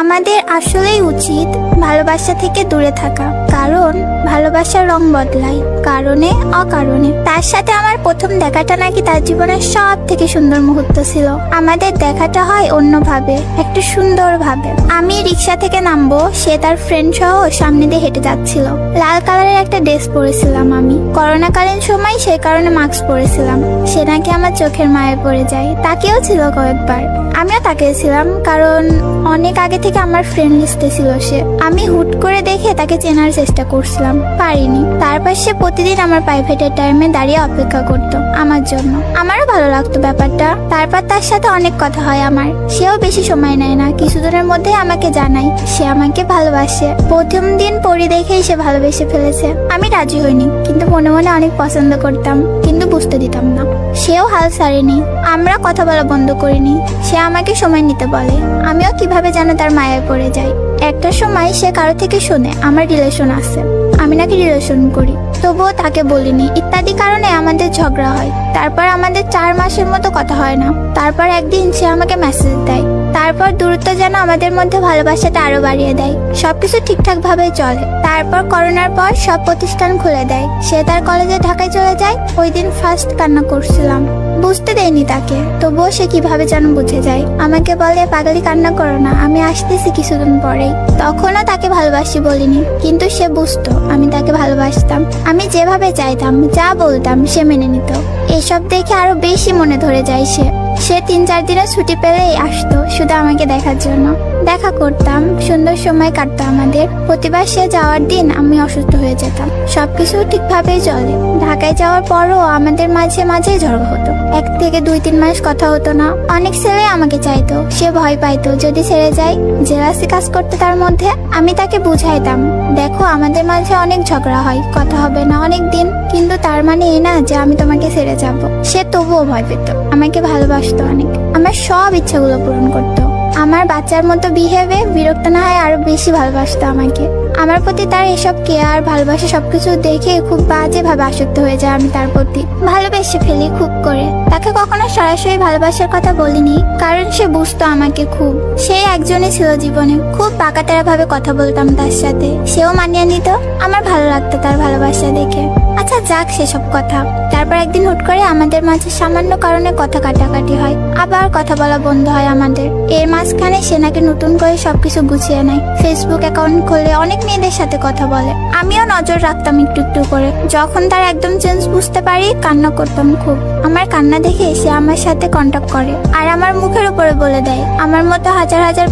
আমাদের আসলেই উচিত ভালোবাসা থেকে দূরে থাকা কারণ ভালোবাসার রং বদলায়। কারণে, অকারণে। তার সাথে আমার প্রথম দেখাটা নাকি তার জীবনের সব থেকে সুন্দর মুহূর্ত ছিল। আমাদের দেখাটা হয় অন্যভাবে, একটা সুন্দর ভাবে আমি রিক্সা থেকে নামবো, সে তার ফ্রেন্ড সহ সামনে দিয়ে হেঁটে যাচ্ছিল। লাল কালারের একটা ড্রেস পরেছিলাম আমি। করোনাকালীন সময় সেই কারণে মাস্ক পরেছিলাম। সে নাকি আমার চোখের মায়ে পড়ে যায়। তাকেও ছিল কয়েকবার। আমিও তাকিয়েছিলাম কারণ অনেক আগে থেকে আমার ফ্রেন্ড লিস্টে ছিল সে। আমি হুট করে দেখে তাকে চেনার চেষ্টা করছিলাম। পারিনি। তারপর সে প্রতিদিন আমার প্রাইভেটের টাইমে দাঁড়িয়ে অপেক্ষা করতো আমার জন্য। আমারও ভালো লাগতো ব্যাপারটা। তারপর তার সাথে অনেক কথা হয় আমার। সেও বেশি সময় নেয় না। কিছুদিনের মধ্যে আমাকে জানাই সে আমাকে ভালোবাসে। প্রথম দিন পরি দেখেই সে ভালোবেসে ফেলেছে। আমি রাজি হইনি, কিন্তু মনে মনে অনেক পছন্দ করতাম, কিন্তু বুঝতে দিতাম না। সেও হাল ছাড়েনি। আমরা কথা বলা বন্ধ করিনি। সে আমাকে সময় নিতে বলে, আমিও কীভাবে যেন তার মায়ায় পড়ে যাই? একটা সময় সে কারও থেকে শুনে, আমার রিলেশন আছে। আমি নাকি রিলেশন করি? তবুও তাকে বলিনি। ইত্যাদি কারণে আমাদের ঝগড়া হয়। তারপর আমাদের চার মাসের মতো কথা হয় না। তারপর একদিন সে আমাকে মেসেজ দেয়। তারপর দূরত্ব যেন আমাদের মধ্যে ভালোবাসাটা আরও বাড়িয়ে দেয়। সবকিছু ঠিকঠাক ভাবে চলে। তারপর করোনার পর সব প্রতিষ্ঠান খুলে দেয়। সে তার কলেজে ঢাকায় চলে যায়। ওই দিন ফার্স্ট কান্না করছিলাম। বুঝতে দেয়নি তাকে। তবুও সে কীভাবে যেন বুঝে যায়। আমাকে বলে, পাগলি, কান্না করো না। আমি আসতেছি কিছুদিন পরেই। তখনও তাকে ভালোবাসি বলিনি, কিন্তু সে বুঝতো আমি তাকে ভালোবাসতাম। আমি যেভাবে চাইতাম, যা বলতাম, সে মেনে নিত। এসব দেখে আরও বেশি মনে ধরে যায় সে। সে তিন চার দিনের ছুটি পেলেই আসতো শুধু আমাকে দেখার জন্য। দেখা করতাম, সুন্দর সময় কাটতো আমাদের। প্রতিবার সে যাওয়ার দিন আমি অসুস্থ হয়ে যেতাম। সবকিছু ঠিকভাবেই চলে। ঢাকায় যাওয়ার পরও আমাদের মাঝে মাঝে ঝগড়া হতো। এক থেকে দুই, তিন মাস কথা হতো না। অনেক ছেলে আমাকে চাইতো। সে ভয় পাইতো, যদি ছেড়ে যায়, জেলাসি কাজ করতে তার মধ্যে আমি তাকে বুঝাইতাম, দেখো, আমাদের মাঝে অনেক ঝগড়া হয়। কথা হবে না অনেক দিন, কিন্তু তার মানে এ না যে আমি তোমাকে ছেড়ে যাব। সে তবুও ভয় পেত। আমাকে ভালোবাসতো অনেক। আমার সব ইচ্ছাগুলো পূরণ করতো। আমার বাচ্চার মতো বিহেভে বিরক্ত না হয় আরও বেশি ভালোবাসতো আমাকে। আমার প্রতি তার এসব কেয়ার ভালোবাসা সবকিছু দেখে খুব বাজে ভাবে আসক্ত হয়ে যায় আমি তার প্রতি। ভালোবেসে ফেলি খুব করে। তাকে কখনো সরাসরি ভালোবাসার কথা বলিনি, কারণ সে বুঝতো আমাকে খুব। সে একজনই ছিল জীবনে, খুব বাঁকাতারা ভাবে কথা বলতাম তার সাথে। সেও মানিয়ে নিত, আমার ভালো লাগতো তার ভালোবাসা দেখে। আচ্ছা যাক সেসব কথা। তারপর একদিন হুট করে আমাদের মাঝে সামান্য কারণে কথা কাটাকাটি হয়। আবার কথা বলা বন্ধ হয় আমাদের। এর মাঝখানে সে নাকি নতুন করে সবকিছু গুছিয়ে নেয়। ফেসবুক অ্যাকাউন্ট খুলে অনেক মেয়েদের সাথে কথা বলে। আমিও নজর রাখতাম একটু একটু করে। যখন তার একদম চেঞ্জ বুঝতে পারি, কান্না করতাম খুব। আমার কান্না দেখে সে আমার সাথে কন্ট্যাক্ট করে। আর আমার মুখের উপরে বলে দেয়। আমার মতো হাজার হাজার